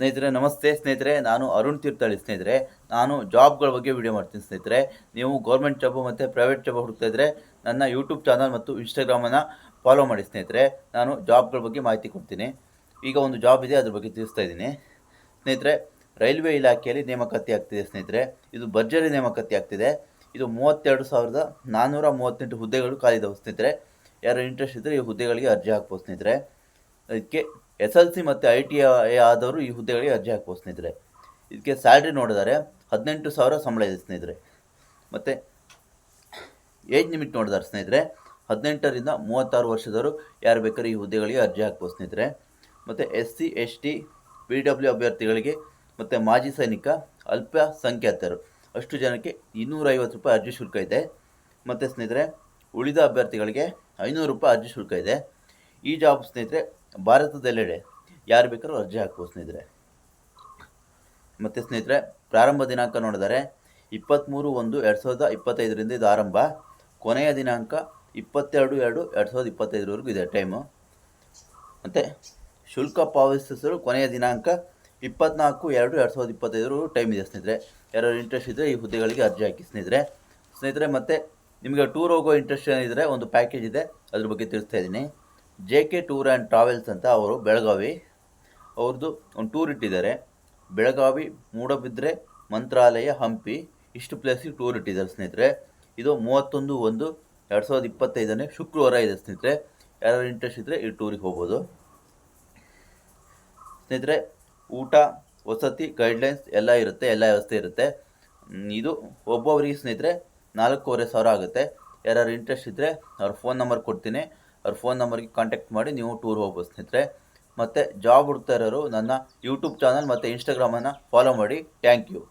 ಸ್ನೇಹಿತರೆ, ನಮಸ್ತೆ ಸ್ನೇಹಿತರೆ, ನಾನು ಅರುಣ್ ತೀರ್ಥಹಳ್ಳಿ ಸ್ನೇಹಿತರೆ. ನಾನು ಜಾಬ್ಗಳ ಬಗ್ಗೆ ವಿಡಿಯೋ ಮಾಡ್ತೀನಿ ಸ್ನೇಹಿತರೆ. ನೀವು ಗೌರ್ಮೆಂಟ್ ಜಾಬು ಮತ್ತು ಪ್ರೈವೇಟ್ ಜಾಬ್ ಹುಡುಕ್ತಾ ಇದ್ದರೆ ನನ್ನ ಯೂಟ್ಯೂಬ್ ಚಾನಲ್ ಮತ್ತು ಇನ್ಸ್ಟಾಗ್ರಾಮನ್ನು ಫಾಲೋ ಮಾಡಿ ಸ್ನೇಹಿತರೆ. ನಾನು ಜಾಬ್ಗಳ ಬಗ್ಗೆ ಮಾಹಿತಿ ಕೊಡ್ತೀನಿ. ಈಗ ಒಂದು ಜಾಬ್ ಇದೆ, ಅದ್ರ ಬಗ್ಗೆ ತಿಳಿಸ್ತಾ ಇದ್ದೀನಿ. ಸ್ನೇಹಿತರೆ, ರೈಲ್ವೆ ಇಲಾಖೆಯಲ್ಲಿ ನೇಮಕಾತಿ ಆಗ್ತಿದೆ ಸ್ನೇಹಿತರೆ. ಇದು ಭರ್ಜರಿ ನೇಮಕಾತಿ ಆಗ್ತಿದೆ. ಇದು ಮೂವತ್ತೆರಡು ಸಾವಿರದ ನಾನ್ನೂರ ಮೂವತ್ತೆಂಟು ಹುದ್ದೆಗಳು ಖಾಲಿದವು ಸ್ನೇಹಿತರೆ. ಯಾರು ಇಂಟ್ರೆಸ್ಟ್ ಇದ್ದರೆ ಈ ಹುದ್ದೆಗಳಿಗೆ ಅರ್ಜಿ ಹಾಕ್ಬೋದು ಸ್ನೇಹಿತರೆ. ಇದಕ್ಕೆ ಎಸ್ ಎಲ್ ಸಿ ಮತ್ತು ಐ ಟಿ ಆದವರು ಈ ಹುದ್ದೆಗಳಿಗೆ ಅರ್ಜಿ ಹಾಕುವ ಸ್ನೇಹಿತರೆ. ಇದಕ್ಕೆ ಸ್ಯಾಲ್ರಿ ನೋಡಿದರೆ ಹದಿನೆಂಟು ಸಾವಿರ ಸಂಬಳ ಇದೆ ಸ್ನೇಹಿತರೆ. ಮತ್ತು ಏಜ್ ಲಿಮಿಟ್ ನೋಡಿದಾರೆ ಸ್ನೇಹಿತರೆ, ಹದಿನೆಂಟರಿಂದ ಮೂವತ್ತಾರು ವರ್ಷದವರು ಯಾರು ಬೇಕಾದ್ರೂ ಈ ಹುದ್ದೆಗಳಿಗೆ ಅರ್ಜಿ ಹಾಕ್ಬೋದು ಸ್ನೇಹಿತರೆ. ಮತ್ತು S C S T P W ಅಭ್ಯರ್ಥಿಗಳಿಗೆ ಮತ್ತು ಮಾಜಿ ಸೈನಿಕ, ಅಲ್ಪಸಂಖ್ಯಾತರು. ಅಷ್ಟು ಜನಕ್ಕೆ ಇನ್ನೂರೈವತ್ತು ರೂಪಾಯಿ ಅರ್ಜಿ ಶುಲ್ಕ ಇದೆ. ಮತ್ತು ಸ್ನೇಹಿತರೆ, ಉಳಿದ ಅಭ್ಯರ್ಥಿಗಳಿಗೆ ಐನೂರು ರೂಪಾಯಿ ಅರ್ಜಿ ಶುಲ್ಕ ಇದೆ. ಈ ಜಾಬ್ ಸ್ನೇಹಿತರೆ ಭಾರತದೆಲ್ಲೆಡೆ ಯಾರು ಬೇಕಾದ್ರೂ ಅರ್ಜಿ ಹಾಕ್ಬೋದು ಸ್ನೇಹಿತರೆ. ಮತ್ತು ಸ್ನೇಹಿತರೆ, ಪ್ರಾರಂಭ ದಿನಾಂಕ ನೋಡಿದರೆ ಇಪ್ಪತ್ತ್ಮೂರು ಒಂದು ಎರಡು ಸಾವಿರದ ಇಪ್ಪತ್ತೈದರಿಂದ ಇದು ಆರಂಭ. ಕೊನೆಯ ದಿನಾಂಕ ಇಪ್ಪತ್ತೆರಡು ಎರಡು ಎರಡು ಸಾವಿರದ ಇಪ್ಪತ್ತೈದರವರೆಗೂ ಇದೆ ಟೈಮು. ಮತ್ತು ಶುಲ್ಕ ಪಾವತಿಸಲು ಕೊನೆಯ ದಿನಾಂಕ ಇಪ್ಪತ್ನಾಲ್ಕು ಎರಡು ಎರಡು ಸಾವಿರದ ಇಪ್ಪತ್ತೈದರವರೆಗೂ ಟೈಮ್ ಇದೆ ಸ್ನೇಹಿತರೆ. ಯಾರು ಇಂಟ್ರೆಸ್ಟ್ ಇದ್ದರೆ ಈ ಹುದ್ದೆಗಳಿಗೆ ಅರ್ಜಿ ಹಾಕಿ ಸ್ನೇಹಿತರೆ. ಸ್ನೇಹಿತರೆ, ಮತ್ತು ನಿಮಗೆ ಟೂರ್ ಹೋಗೋ ಇಂಟ್ರೆಸ್ಟ್ ಏನಿದ್ರೆ ಒಂದು ಪ್ಯಾಕೇಜ್ ಇದೆ, ಅದ್ರ ಬಗ್ಗೆ ತಿಳಿಸ್ತಾ ಇದ್ದೀನಿ. J K tour and travels ಅಂತ ಅವರು ಬೆಳಗಾವಿ ಅವ್ರದ್ದು ಒಂದು ಟೂರ್ ಇಟ್ಟಿದ್ದಾರೆ. ಬೆಳಗಾವಿ ಮೂಡಬಿದ್ರೆ ಮಂತ್ರಾಲಯ, ಹಂಪಿ, ಇಷ್ಟು ಪ್ಲೇಸಿಗೆ ಟೂರ್ ಇಟ್ಟಿದ್ದಾರೆ ಸ್ನೇಹಿತರೆ. ಇದು ಮೂವತ್ತೊಂದು ಒಂದು ಎರಡು ಸಾವಿರದ ಇಪ್ಪತ್ತೈದನೇ ಶುಕ್ರವಾರ ಇದೆ ಸ್ನೇಹಿತರೆ. ಯಾರು ಇಂಟ್ರೆಸ್ಟ್ ಇದ್ದರೆ ಈ ಟೂರಿಗೆ ಹೋಗ್ಬೋದು. ಸ್ನೇಹಿತರೆ, ಊಟ, ವಸತಿ ಗೈಡ್ಲೈನ್ಸ್ ಎಲ್ಲ ಇರುತ್ತೆ, ಎಲ್ಲ ವ್ಯವಸ್ಥೆ ಇರುತ್ತೆ. ಇದು ಒಬ್ಬೊಬ್ಬರಿಗೆ ಸ್ನೇಹಿತರೆ ನಾಲ್ಕೂವರೆ ಸಾವಿರ ಆಗುತ್ತೆ. ಯಾರು ಇಂಟ್ರೆಸ್ಟ್ ಇದ್ದರೆ ಅವ್ರ ಫೋನ್ ನಂಬರ್ ಕೊಡ್ತೀನಿ. ಅವ್ರ ಫೋನ್ ನಂಬರ್ಗೆ ಕಾಂಟ್ಯಾಕ್ಟ್ ಮಾಡಿ ನೀವು ಟೂರ್ ಹೋಗ್ಬೋದು ಸ್ನೇಹಿತರೆ. ಮತ್ತು ಜಾಬ್ ಹುಡ್ತಾ ಇರೋರು ನನ್ನ ಯೂಟ್ಯೂಬ್ ಚಾನಲ್ ಮತ್ತು ಇನ್ಸ್ಟಾಗ್ರಾಮನ್ನು ಫಾಲೋ ಮಾಡಿ. Thank you